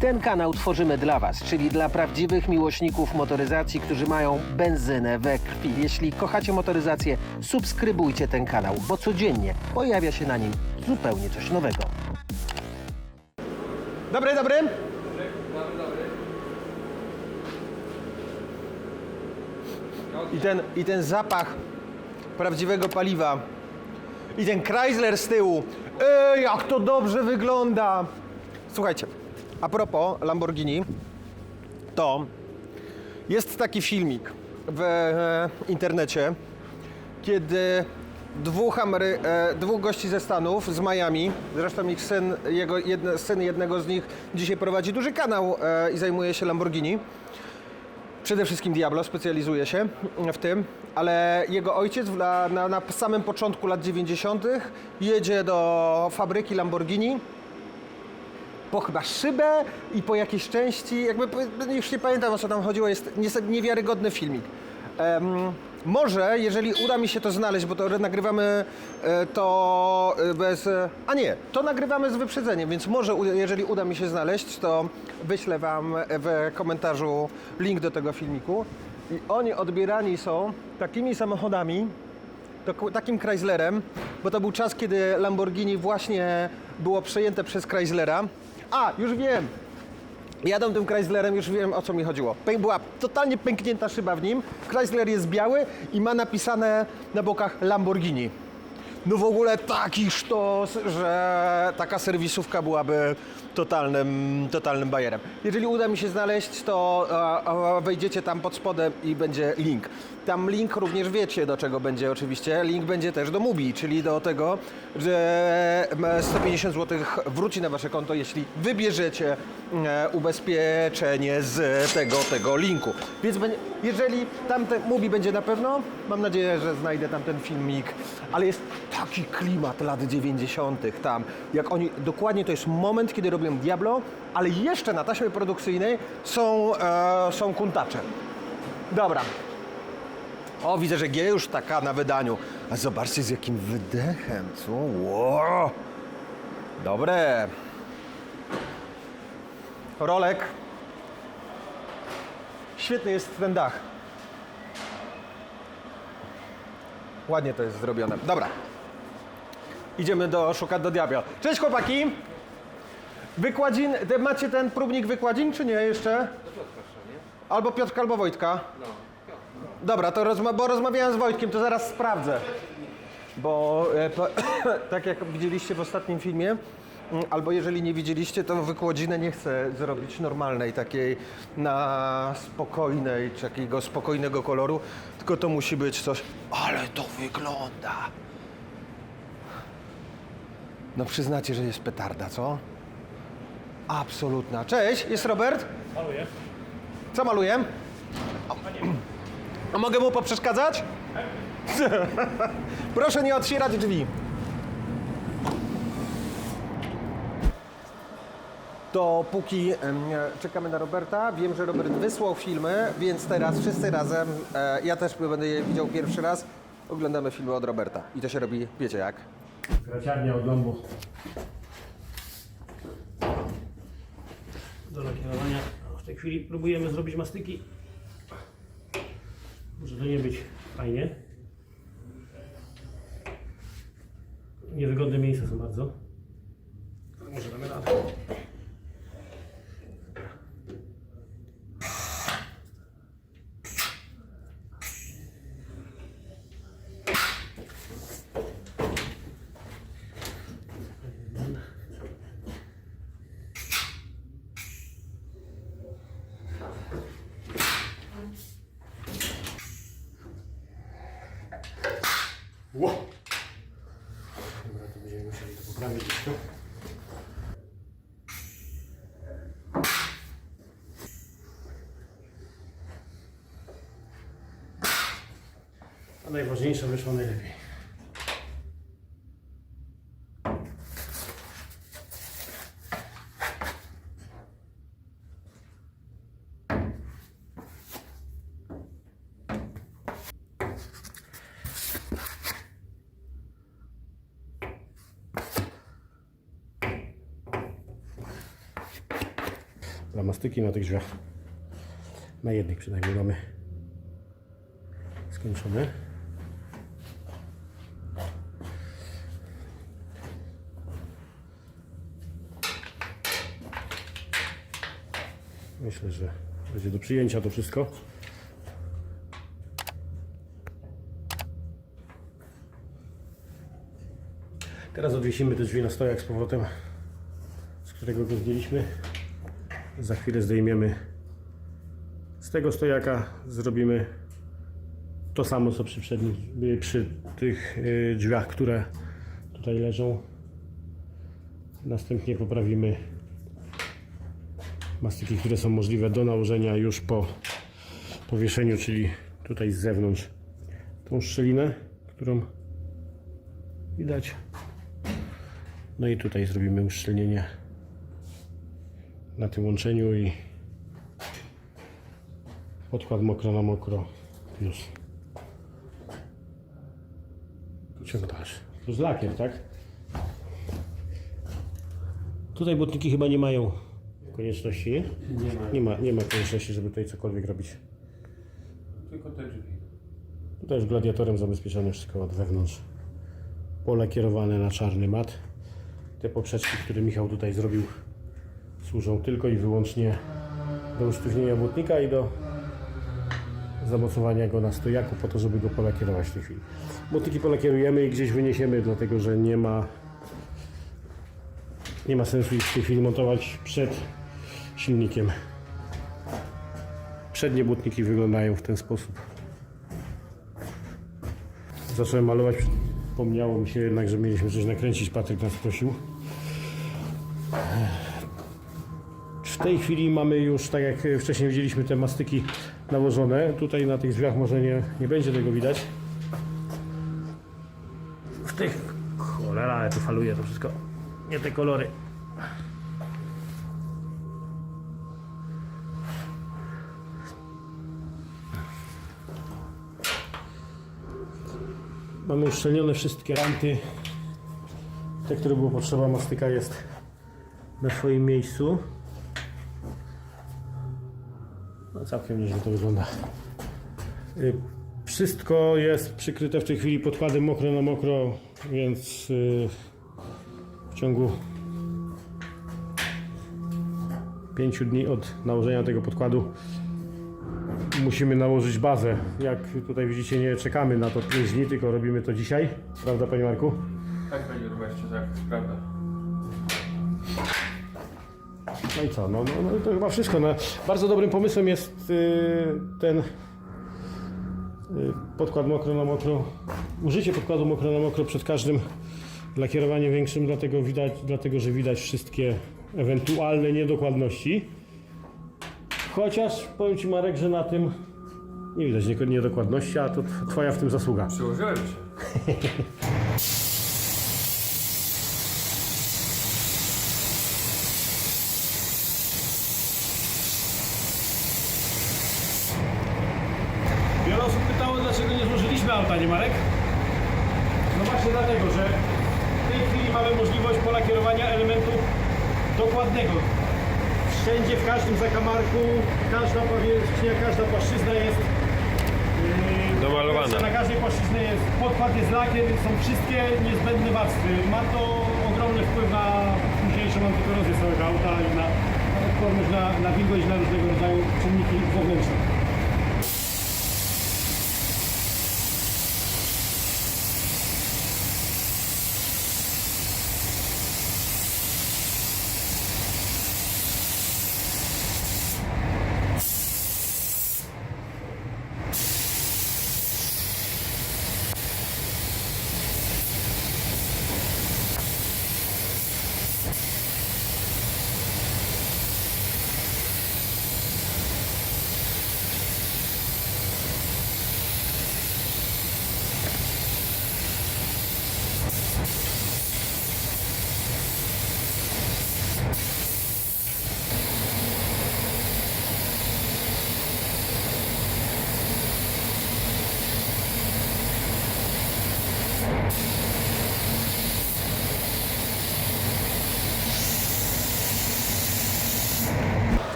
Ten kanał tworzymy dla Was, czyli dla prawdziwych miłośników motoryzacji, którzy mają benzynę we krwi. Jeśli kochacie motoryzację, subskrybujcie ten kanał, bo codziennie pojawia się na nim zupełnie coś nowego. Dobry, dobry. I ten, I ten zapach prawdziwego paliwa. I ten Chrysler z tyłu. Ej, jak to dobrze wygląda! Słuchajcie, a propos Lamborghini, to jest taki filmik w e, internecie, kiedy dwóch, Amery- e, dwóch gości ze Stanów, z Miami, zresztą ich syn, jego, jedne, syn jednego z nich dzisiaj prowadzi duży kanał e, i zajmuje się Lamborghini. Przede wszystkim Diablo specjalizuje się w tym, ale jego ojciec na, na, na samym początku lat 90. jedzie do fabryki Lamborghini po chyba szybę i po jakiejś części, jakby już nie pamiętam o co tam chodziło, jest niewiarygodny filmik. Em, może, jeżeli uda mi się to znaleźć, bo to nagrywamy e, to e, bez. e, A nie, to nagrywamy z wyprzedzeniem, więc może, jeżeli uda mi się znaleźć, to wyślę Wam w komentarzu link do tego filmiku. I oni odbierani są takimi samochodami, takim Chryslerem, bo to był czas, kiedy Lamborghini właśnie było przejęte przez Chryslera. A, już wiem! Jadą tym Chryslerem, już wiem o co mi chodziło. Była totalnie pęknięta szyba w nim. Chrysler jest biały i ma napisane na bokach Lamborghini. No w ogóle taki sztos, że taka serwisówka byłaby totalnym, totalnym bajerem. Jeżeli uda mi się znaleźć, to wejdziecie tam pod spodem i będzie link. Tam link również wiecie do czego będzie oczywiście. Link będzie też do Mubi, czyli do tego, że m, 150 zł wróci na wasze konto, jeśli wybierzecie e, ubezpieczenie z tego, tego linku. Więc jeżeli tamten Mubi będzie na pewno, mam nadzieję, że znajdę tam ten filmik, ale jest taki klimat lat 90. tam, jak oni, dokładnie to jest moment, kiedy robią Diablo, ale jeszcze na taśmie produkcyjnej są, e, są kuntacze. Dobra. O, widzę, że G już taka na wydaniu. A zobaczcie z jakim wydechem, co? Ło! Dobre. Rolek. Świetny jest ten dach. Ładnie to jest zrobione. Dobra. Idziemy do szukać do diabła. Cześć chłopaki! Wykładzin, macie ten próbnik wykładzin, czy nie jeszcze? Albo Piotrka, albo Wojtka. Dobra, to rozma- bo rozmawiałem z Wojtkiem, to zaraz sprawdzę. Bo e, po, tak jak widzieliście w ostatnim filmie, mm, albo jeżeli nie widzieliście, to wykładzinę nie chcę zrobić normalnej, takiej na spokojnej, takiego spokojnego koloru, tylko to musi być coś, ale to wygląda. No przyznacie, że jest petarda, co? Absolutna. Cześć, jest Robert? Maluję. Co maluję? A mogę mu poprzeszkadzać? Proszę nie otwierać drzwi. To póki em, czekamy na Roberta, wiem, że Robert wysłał filmy, więc teraz wszyscy razem, e, ja też będę je widział pierwszy raz, oglądamy filmy od Roberta. I to się robi, wiecie jak? Graciarnia od lądu. Do lakierowania. W tej chwili próbujemy zrobić mastyki. Może to nie być fajnie. Niewygodne miejsca są bardzo. a najważniejsze wyszło najlepiej. Dramastyki na tych drzwiach. Na jednych przynajmniej mamy skończone. Myślę, że będzie do przyjęcia to wszystko. Teraz odwiesimy te drzwi na stojak z powrotem, z którego go zdjęliśmy. Za chwilę zdejmiemy z tego stojaka, zrobimy to samo co przy, y, przy tych y, drzwiach, które tutaj leżą. Następnie poprawimy mastyki, które są możliwe do nałożenia już po powieszeniu, czyli tutaj z zewnątrz tą szczelinę, którą widać. No i tutaj zrobimy uszczelnienie na tym łączeniu i podkład mokro na mokro plus ciąg dalszy. Plus lakier, tak? Tutaj błotniki chyba nie mają konieczności, nie? Ma. Nie ma, nie ma konieczności, żeby tutaj cokolwiek robić. Tylko te drzwi. Tutaj jest gladiatorem zabezpieczone wszystko od wewnątrz. Pole kierowane na czarny mat. Te poprzeczki, które Michał tutaj zrobił, służą tylko i wyłącznie do usztywnienia błotnika i do zamocowania go na stojaku po to, żeby go polakierować w tej chwili. Błotniki polakierujemy i gdzieś wyniesiemy, dlatego że nie ma nie ma sensu ich w tej chwili montować przed silnikiem. Przednie błotniki wyglądają w ten sposób. Zacząłem malować, przypomniało mi się jednak, że mieliśmy coś nakręcić, Patryk nas prosił. W tej chwili mamy już, tak jak wcześniej widzieliśmy, te mastyki nałożone. Tutaj na tych drzwiach może nie, nie będzie tego widać. W tych... Cholera, ale tu faluje to wszystko. Nie te kolory. Mamy uszczelnione wszystkie ranty. Te, które było potrzeba, mastyka jest na swoim miejscu. No, całkiem nieźle to wygląda. Y, Wszystko jest przykryte w tej chwili podkładem mokro na mokro, więc y, w ciągu 5 dni od nałożenia tego podkładu musimy nałożyć bazę. Jak tutaj widzicie, nie czekamy na to 5 dni, tylko robimy to dzisiaj. Prawda, panie Marku? Tak będzie właśnie, tak, prawda. No i co? No, no, no to chyba wszystko. No, bardzo dobrym pomysłem jest y, ten y, podkład mokro na mokro. Użycie podkładu mokro na mokro przed każdym lakierowaniem większym, dlatego, widać, dlatego że widać wszystkie ewentualne niedokładności. Chociaż powiem Ci Marek, że na tym nie widać nie- niedokładności, a to Twoja w tym zasługa. Przyłożyłem się. Wiele osób pytało, dlaczego nie złożyliśmy auta, nie Marek? No właśnie dlatego, że w tej chwili mamy możliwość polakierowania elementu dokładnego. Wszędzie, w każdym zakamarku, każda powierzchnia, każda płaszczyzna jest yy, Domalowana. Na każdej płaszczyźnie jest podkład, jest lakier, są wszystkie niezbędne warstwy. Ma to ogromny wpływ na późniejszą antykorozję całego auta i na, na odporność na, na wilgoć, na różnego rodzaju czynniki zewnętrzne.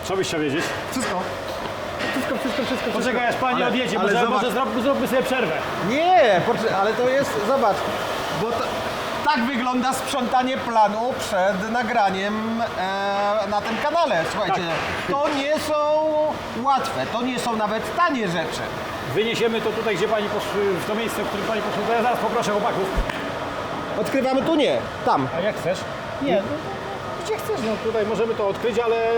Co byś chciał wiedzieć? Wszystko. Wszystko, wszystko, wszystko. Poczekaj, aż pani Ale- odjedzie, ale może, zobacz- może zrób, zróbmy sobie przerwę. Nie, ale to jest, zobacz, bo to, tak wygląda sprzątanie planu przed nagraniem e, na tym kanale. Słuchajcie, to nie są łatwe, to nie są nawet tanie rzeczy. Wyniesiemy to tutaj, gdzie pani poszły, w to miejsce, w którym pani poszła. To ja zaraz poproszę chłopaków. Odkrywamy tu nie, tam. A jak chcesz? Nie, no, gdzie chcesz? No tutaj możemy to odkryć, ale y,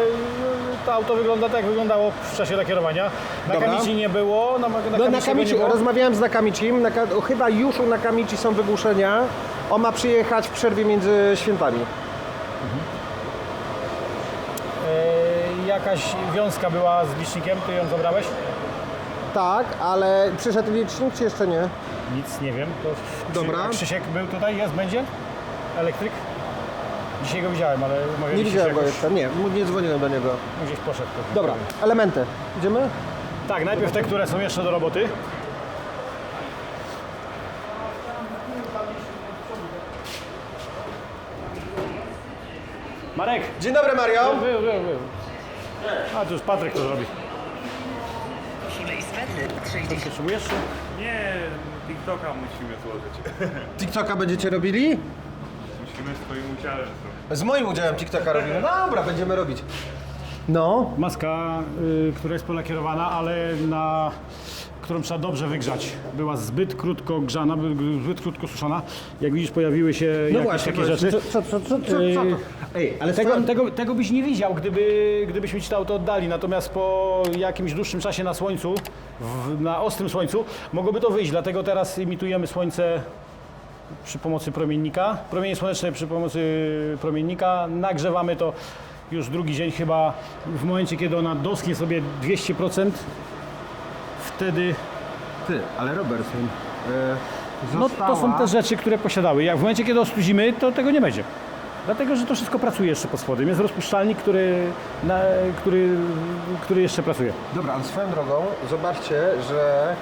to auto wygląda tak, jak wyglądało w czasie lakierowania. Na Dobra. Kamici nie było, na, na, No, Kamici nie Nakamichi, było. rozmawiałem z Nakamicim, Naka, chyba już u Nakamici są wygłuszenia. On ma przyjechać w przerwie między świętami. E, jakaś wiązka była z licznikiem, ty ją zabrałeś? Tak, ale przyszedł licznik czy jeszcze nie? Nic nie wiem. To Dobra. Krzysiek był tutaj, jest, będzie? Elektryk? Dzisiaj go widziałem, ale Nie umawialiśmy widziałem go jakoś, jeszcze, nie, mu- nie dzwoniłem do niego. gdzieś poszedł. pewnie. Dobra, elementy. Idziemy? Tak, najpierw te, które są jeszcze do roboty. Marek! Dzień dobry Mario. Był, był, był. A, tu już Patryk to zrobi. Potrzebujesz? Nie, TikToka musimy złożyć. TikToka będziecie robili? Musimy swoim udziałem zrobić. Z moim udziałem TikToka robimy. Dobra, będziemy robić. No. Maska, y, która jest polakierowana, ale na którą trzeba dobrze wygrzać. Była zbyt krótko grzana, by- zbyt krótko suszona. Jak widzisz, pojawiły się No jakieś właśnie, takie powiedz, rzeczy. Co, co, co, co, co, co to? Ej, ale Tego, swoją- tego, tego byś nie widział, gdyby, gdybyśmy ci to auto oddali. Natomiast po jakimś dłuższym czasie na słońcu, w, na ostrym słońcu, mogłoby to wyjść. Dlatego teraz imitujemy słońce przy pomocy promiennika. Promienie słoneczne przy pomocy promiennika. Nagrzewamy to już drugi dzień chyba w momencie, kiedy ona doschnie sobie 200%. Wtedy Ty, ale Robertson. E, no, to są te rzeczy, które posiadały. Jak w momencie, kiedy ostuzimy, to tego nie będzie. Dlatego, że to wszystko pracuje jeszcze pod spodem. Jest rozpuszczalnik, który, na, który, który jeszcze pracuje. Dobra, ale swoją drogą, zobaczcie, że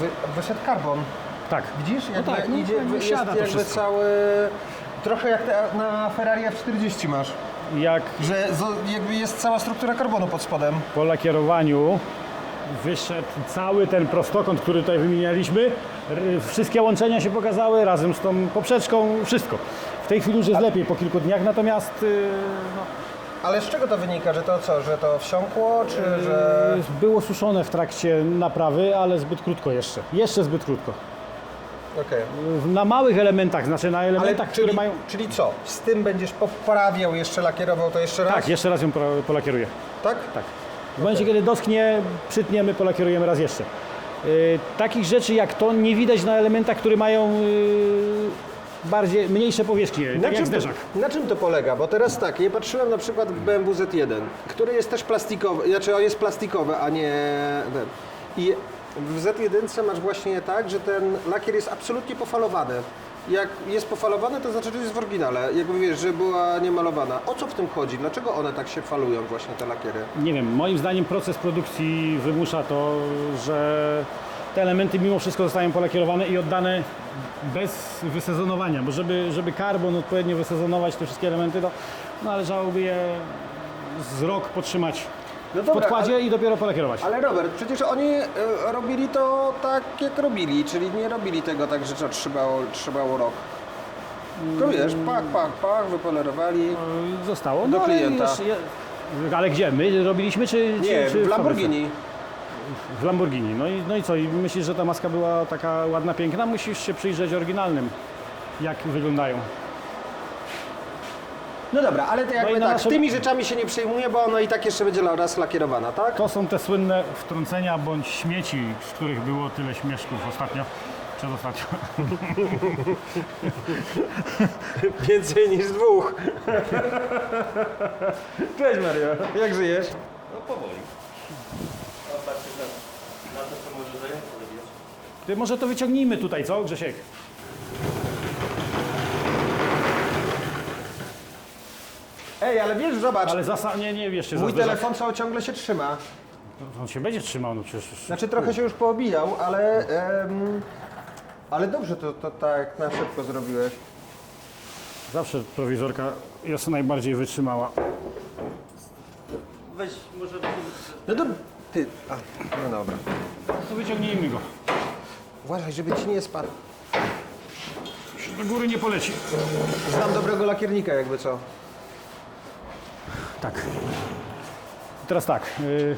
wy, wyszedł karbon. Tak. Widzisz? Jakby tak, no, idzie, jakby jest siada to jakby wszystko. cały... Trochę jak te, na Ferrari F40 masz. Jak Że zo- jakby jest cała struktura karbonu pod spodem. po lakierowaniu wyszedł cały ten prostokąt, który tutaj wymienialiśmy, r- wszystkie łączenia się pokazały razem z tą poprzeczką, wszystko. W tej chwili już jest lepiej po kilku dniach, natomiast yy, no, Ale z czego to wynika? Że to co? Że to wsiąkło, czy że... było suszone w trakcie naprawy, ale zbyt krótko jeszcze. Jeszcze zbyt krótko. Okej. Na małych elementach, znaczy na Ale elementach, czyli, które mają... czyli co? Z tym będziesz poprawiał, jeszcze lakierował to jeszcze raz? Tak, jeszcze raz ją pro- polakieruję. Tak? Tak. W momencie, kiedy dosknie, przytniemy, polakierujemy raz jeszcze. Yy, takich rzeczy jak to nie widać na elementach, które mają yy, bardziej, mniejsze powierzchnie, tak jak zderzak. To, na czym to polega? Bo teraz tak, ja patrzyłem na przykład w BMW Z1, który jest też plastikowy, znaczy on jest plastikowy, a nie ten. I w Z1 masz właśnie tak, że ten lakier jest absolutnie pofalowany. Jak jest pofalowany, to znaczy, że jest w oryginale. Jakby wiesz, że była niemalowana. O co w tym chodzi? Dlaczego one tak się falują właśnie te lakiery? Nie wiem, moim zdaniem proces produkcji wymusza to, że te elementy mimo wszystko zostają polakierowane i oddane bez wysezonowania, bo żeby, żeby karbon odpowiednio wysezonować te wszystkie elementy, to należałoby je z rok potrzymać No w dobra, podkładzie i dopiero polakierować. Ale Robert, przecież oni e, robili to tak, jak robili, czyli nie robili tego tak, że to trzymało, trzymało rok. To wiesz, pach, pach, pach, wypolerowali. Yy, Zostało. Do ale klienta. jeszcze je- Ale gdzie? My robiliśmy czy, Nie, czy, czy w? Lamborghini. W Lamborghini. No i, no i co? I myślisz, że ta maska była taka ładna, piękna? Musisz się przyjrzeć oryginalnym, jak wyglądają. No dobra, ale to jakby i na tak, naszym- tymi rzeczami się nie przejmuję, bo ona i tak jeszcze będzie raz lakierowana, tak? To są te słynne wtrącenia bądź śmieci, z których było tyle śmieszków ostatnio. Przedostatnio. Więcej niż dwóch. Cześć Mario, jak żyjesz? No powoli. No patrzę na, na to, co może zająć zrobić. Ty może to wyciągnijmy tutaj, co Grzesiek? Ej, ale wiesz, zobacz, Ale zasa... Nie, nie wiesz się mój za telefon cały ciągle się trzyma. On się będzie trzymał, no przecież... Znaczy trochę się już poobijał, ale... em, ale dobrze to, to tak na szybko zrobiłeś. Zawsze prowizorka jest najbardziej wytrzymała. weź, może... No to ty. A, no dobra. To wyciągnijmy go. Uważaj, żeby ci nie spadł. Do góry nie poleci. Znam dobrego lakiernika, jakby co. Tak. Teraz tak. y,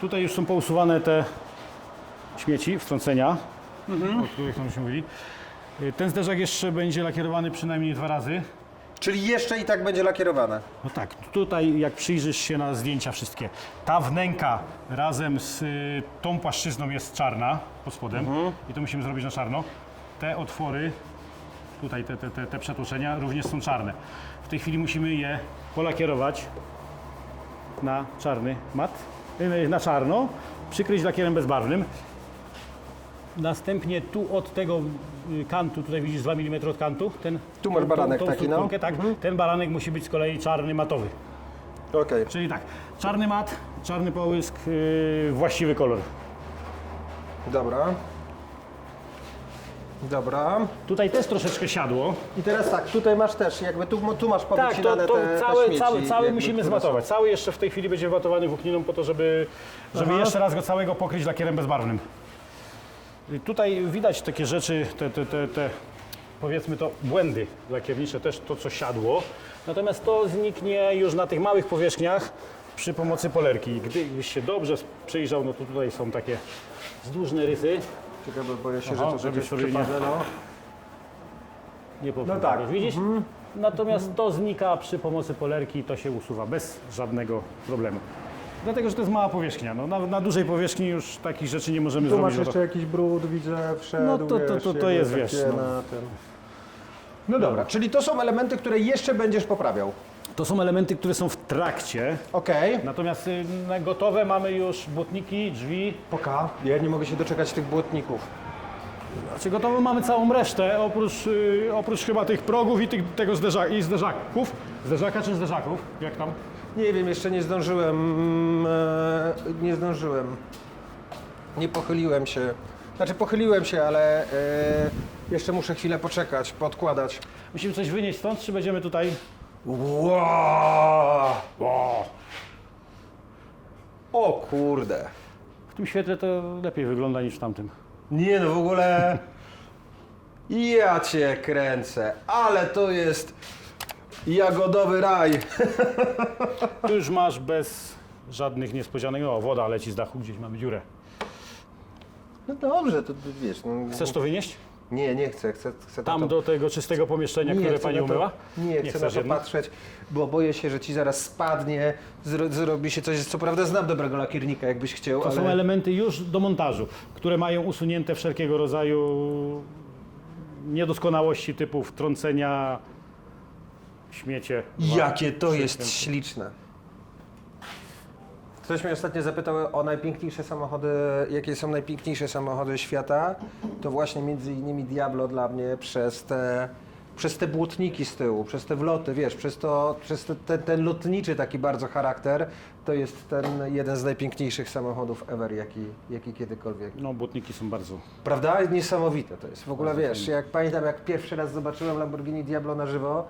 tutaj już są pousuwane te śmieci, wtrącenia, o których tam już mówili. Y, ten zderzak jeszcze będzie lakierowany przynajmniej dwa razy. Czyli jeszcze i tak będzie lakierowane. No tak, tutaj jak przyjrzysz się na zdjęcia wszystkie, ta wnęka razem z y, tą płaszczyzną jest czarna pod spodem i to musimy zrobić na czarno. Te otwory, tutaj te, te, te, te przetłoczenia również są czarne. W tej chwili musimy je polakierować na czarny mat, y, na czarno, przykryć lakierem bezbarwnym. Następnie tu od tego y, kantu, tutaj widzisz 2 mm od kantu, ten, Tu masz baranek tą, tą taki, no. tak, ten baranek musi być z kolei czarny matowy. Okej. Czyli tak, czarny mat, czarny połysk, yy, właściwy kolor. Dobra. Dobra. Tutaj też troszeczkę siadło. I teraz tak, tutaj masz też, jakby tu, tu masz Tak, to, powycinane to te, te cały, śmieci, cały, cały jakby, musimy które są. zmatować. Cały jeszcze w tej chwili będzie watowany włókniną po to, żeby, żeby Aha. jeszcze raz go całego pokryć lakierem bezbarwnym. I tutaj widać takie rzeczy, te, te, te, te powiedzmy to błędy lakiernicze, też to co siadło. Natomiast to zniknie już na tych małych powierzchniach przy pomocy polerki. Gdybyś się dobrze przyjrzał, no to tutaj są takie wzdłużne rysy. Czekaj, bo boję się, Aha, że to żeby będzie sobie nie- przypadne, no. Nie No tak. Widzisz? Natomiast to znika przy pomocy polerki i to się usuwa bez żadnego problemu. Dlatego, że to jest mała powierzchnia. No, na, na dużej powierzchni już takich rzeczy nie możemy Tu masz zrobić. jeszcze jakiś brud, widzę, wszedł, No to- to- wiesz, to- to jakby jest, takie wiesz, no. na tym. No dobra, czyli to są elementy, które jeszcze będziesz poprawiał. To są elementy, które są w trakcie. Okej. Natomiast y, na gotowe mamy już błotniki, drzwi. Poka. Ja nie mogę się doczekać tych błotników. Znaczy gotowe mamy całą resztę, oprócz, y, oprócz chyba tych progów i tych, tego zderza, i zderzaków. Zderzaka czy zderzaków? Jak tam? Nie wiem, jeszcze nie zdążyłem. mm, e, Nie zdążyłem. Nie pochyliłem się. Znaczy pochyliłem się, ale e, jeszcze muszę chwilę poczekać, podkładać. Musimy coś wynieść stąd, czy będziemy tutaj? Wow! O, O kurde. w tym świetle to lepiej wygląda niż w tamtym. Nie no, w ogóle... Ja cię kręcę, ale to jest jagodowy raj. Tu już masz bez żadnych niespodzianek. O, woda leci z dachu, gdzieś mamy dziurę. No dobrze, to wiesz... No, Chcesz to wynieść? Nie, nie chcę, chcę, chcę Tam to... do tego czystego pomieszczenia, które chcę pani na to- umyła? Nie, chcę na chcesz to jednak? patrzeć, bo boję się, że ci zaraz spadnie, zro, zrobi się coś, co prawda znam dobrego lakiernika, jakbyś chciał, To ale... są elementy już do montażu, które mają usunięte wszelkiego rodzaju niedoskonałości typu wtrącenia, śmiecie. Jakie to jest śliczne. Ktoś mnie ostatnio zapytał o najpiękniejsze samochody, jakie są najpiękniejsze samochody świata. To właśnie między innymi Diablo dla mnie przez te, przez te błotniki z tyłu, przez te wloty, wiesz, przez, to, przez te, ten, ten lotniczy taki bardzo charakter. To jest ten jeden z najpiękniejszych samochodów ever, jaki, jaki kiedykolwiek. No, błotniki są bardzo. Prawda? Niesamowite to jest. W ogóle Bardzo wiesz, fajnie. jak pamiętam, jak pierwszy raz zobaczyłem Lamborghini Diablo na żywo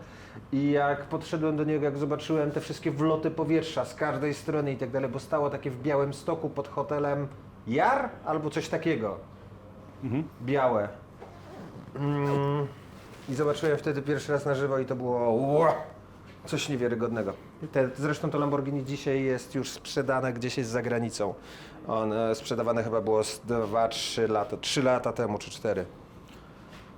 i jak podszedłem do niego, jak zobaczyłem te wszystkie wloty powietrza z każdej strony i tak dalej, bo stało takie w Białym Stoku pod hotelem Jar albo coś takiego. Białe. Mm. I zobaczyłem wtedy pierwszy raz na żywo i to było wow, coś niewiarygodnego. Te, zresztą to Lamborghini dzisiaj jest już sprzedane gdzieś jest za granicą. On e, sprzedawane chyba było z 2-3 lata, 3 lata temu czy 4.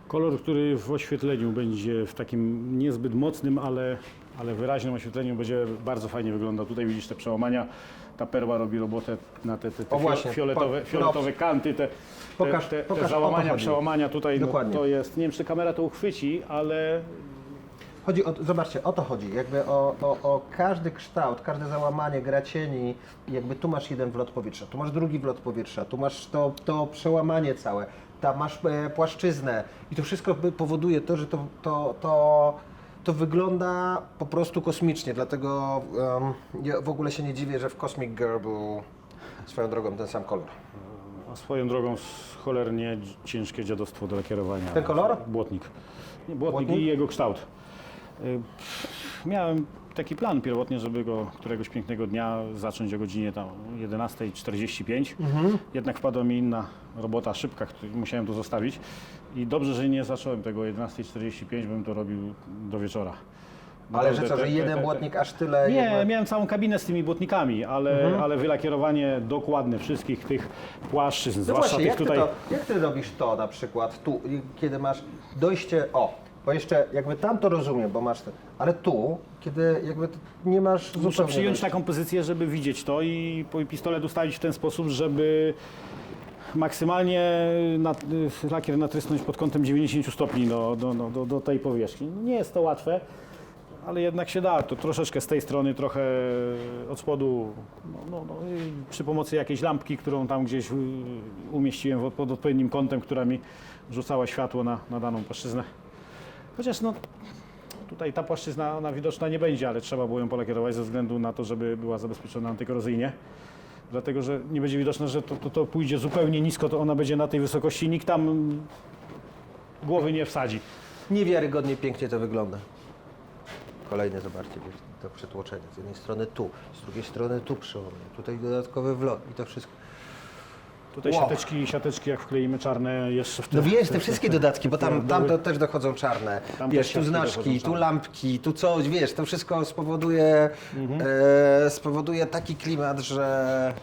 Kolor, który w oświetleniu będzie w takim niezbyt mocnym, ale, ale wyraźnym oświetleniu będzie bardzo fajnie wyglądał. Tutaj widzisz te przełamania. Ta perła robi robotę na te, te, te O, właśnie. fioletowe, Po- fioletowe kanty, te, Pokaż- te, pokaż, te załamania, przełamania tutaj, no, to jest, nie wiem czy kamera to uchwyci, ale Chodzi o, zobaczcie, o to chodzi, jakby o, o, o każdy kształt, każde załamanie, gracieni, jakby tu masz jeden wlot powietrza, tu masz drugi wlot powietrza, tu masz to, to przełamanie całe, tam masz e, płaszczyznę i to wszystko powoduje to, że to, to, to, to wygląda po prostu kosmicznie, dlatego em, ja w ogóle się nie dziwię, że w Cosmic Girl był swoją drogą ten sam kolor. a swoją drogą cholernie ciężkie dziadostwo do lakierowania. Ten kolor? Błotnik. Nie, błotnik, Błotnik? i jego kształt. Y, Miałem taki plan pierwotnie, żeby go któregoś pięknego dnia zacząć o godzinie tam 11.45. Jednak wpadła mi inna robota szybka, musiałem to zostawić. I dobrze, że nie zacząłem tego o 11.45, bym to robił do wieczora. Ale że co, że jeden błotnik aż tyle... Nie, jakby- miałem całą kabinę z tymi błotnikami, ale, ale wylakierowanie dokładne wszystkich tych płaszczyzn, No zwłaszcza właśnie, tych jak ty, tutaj... to, jak ty robisz to na przykład tu, kiedy masz dojście, o, bo jeszcze jakby tam to rozumiem, bo masz, te, ale tu, kiedy jakby nie masz Muszę przyjąć dojścia. taką pozycję, żeby widzieć to i po- pistolet ustawić w ten sposób, żeby maksymalnie lakier natrysnąć pod kątem 90 stopni do, do, do, do, tej powierzchni. Nie jest to łatwe, ale jednak się da. To troszeczkę z tej strony, trochę od spodu, no, no, no, przy pomocy jakiejś lampki, którą tam gdzieś y, umieściłem pod odpowiednim kątem, która mi rzucała światło na, na daną płaszczyznę. Chociaż no, Tutaj ta płaszczyzna ona widoczna nie będzie, ale trzeba było ją polakierować ze względu na to, żeby była zabezpieczona antykorozyjnie. Dlatego, że nie będzie widoczne, że to, to, to pójdzie zupełnie nisko, to ona będzie na tej wysokości, nikt tam głowy nie wsadzi. Niewiarygodnie pięknie to wygląda. Kolejne, zobaczcie, to przytłoczenie. Z jednej strony tu, z drugiej strony tu przełomie, tutaj dodatkowy wlot i to wszystko. Tutaj Wow. siateczki, siateczki jak wkleimy czarne jeszcze w te, No wiesz, te wszystkie dodatki, bo tam, tam to też dochodzą czarne. Tam wiesz, też tu siatki znaczki, tu czarne. lampki, tu coś, wiesz, to wszystko spowoduje, e, spowoduje taki klimat, że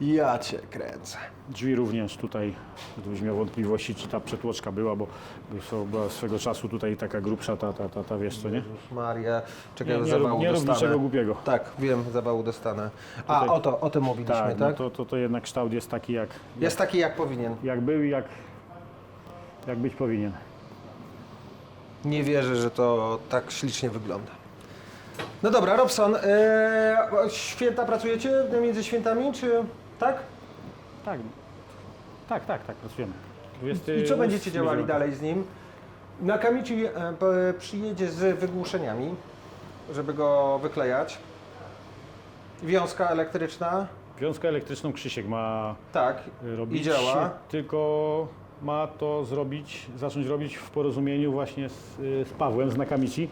ja cię kręcę. Drzwi również tutaj, gdybyś miał wątpliwości, czy ta przetłoczka była, bo była swego czasu tutaj taka grubsza, ta, ta, ta, ta wiesz co, nie? Maria, czekaj, Nie, nie zawału rób- nie rób dostanę. niczego głupiego. Tak, wiem, zawału dostanę. A, Tutaj- o to, o tym mówiliśmy, Tak, tak? no to, to, to jednak kształt jest taki, jak, Jest taki, jak powinien. jak był i jak, jak być powinien. Nie wierzę, że to tak ślicznie wygląda. No dobra, Robson, e, święta pracujecie między świętami, czy tak? Tak, tak, tak, tak, pracujemy. I co będziecie działali dalej z nim? Nakamici e, p- przyjedzie z wygłuszeniami, żeby go wyklejać. Wiązka elektryczna, Wiązkę elektryczną Krzysiek ma tak, robić, i działa. tylko ma to zrobić, zacząć robić w porozumieniu właśnie z, y, z Pawłem, z Nakamici,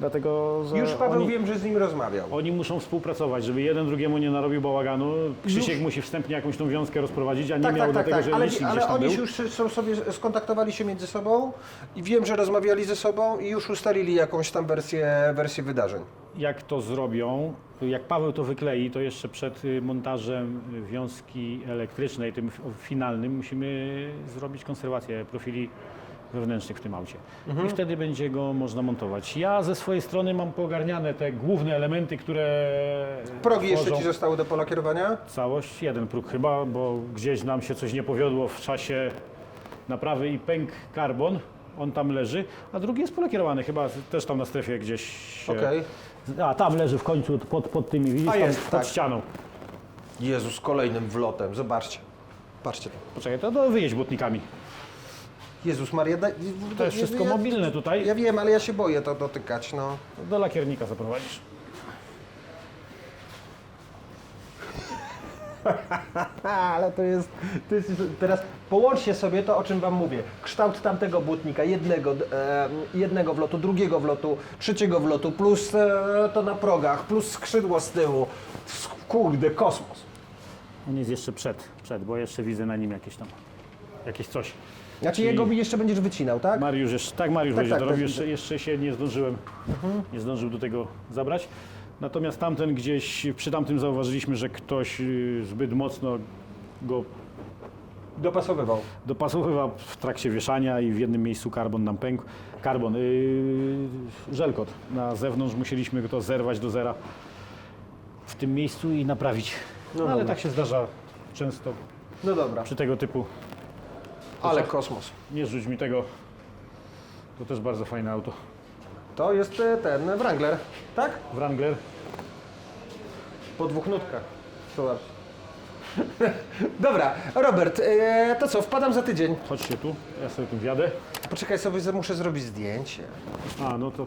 dlatego że Już Paweł oni, wiem, że z nim rozmawiał. oni muszą współpracować, żeby jeden drugiemu nie narobił bałaganu. Krzysiek musi wstępnie jakąś tą wiązkę rozprowadzić, a nie Tak, miał tak, tak, dlatego, tak. że Ale, licznik ale gdzieś tam oni był. już są sobie skontaktowali się między sobą i wiem, że rozmawiali ze sobą i już ustalili jakąś tam wersję, wersję wydarzeń. Jak to zrobią, jak Paweł to wyklei, to jeszcze przed y, montażem wiązki elektrycznej, tym finalnym, musimy zrobić konserwację profili wewnętrznych w tym aucie. I wtedy będzie go można montować. Ja ze swojej strony mam poogarniane te główne elementy, które Progi jeszcze Ci zostały do polakierowania? całość. Jeden próg chyba, bo gdzieś nam się coś nie powiodło w czasie naprawy i pęk karbon. On tam leży, a drugi jest polakierowany chyba też tam na strefie gdzieś. Okej. A tam leży w końcu pod, pod tymi, widzisz, tam jest, pod tak. ścianą. Jezus, kolejnym wlotem, zobaczcie. Patrzcie to. Poczekaj, to do wyjeźdź błotnikami. Jezus Maria, daj, To jest wszystko ja, mobilne tutaj. Ja wiem, ale ja się boję to dotykać, no. Do lakiernika zaprowadzisz. ale to jest, to jest... Teraz połączcie sobie to, o czym Wam mówię. Kształt tamtego błotnika, jednego, e, jednego wlotu, drugiego wlotu, trzeciego wlotu, plus e, to na progach, plus skrzydło z tyłu. Kurde, kosmos. On jest jeszcze przed, przed, bo jeszcze widzę na nim jakieś tam, jakieś coś. Znaczy I- jego jeszcze będziesz wycinał, tak? Mariusz jeszcze, tak Mariusz Tak, będzie tak, to robił, tak, jeszcze, widzę. jeszcze się nie zdążyłem, nie zdążył do tego zabrać. Natomiast tamten gdzieś, przy tamtym zauważyliśmy, że ktoś y, zbyt mocno go Dopasowywał. dopasowywał w trakcie wieszania i w jednym miejscu karbon nam pękł. Karbon, yy, żelkot na zewnątrz, musieliśmy go to zerwać do zera w tym miejscu i naprawić. No, ale dobra. tak się zdarza często No dobra, przy tego typu. ale kosmos. Nie rzuć mi tego. To też bardzo fajne auto. To jest e, ten Wrangler, tak? Wrangler. Po dwóch nutkach. Zobacz. Dobra, Robert, e, to co, wpadam za tydzień. Chodźcie tu, ja sobie tu wjadę. Poczekaj sobie, muszę zrobić zdjęcie. A, no to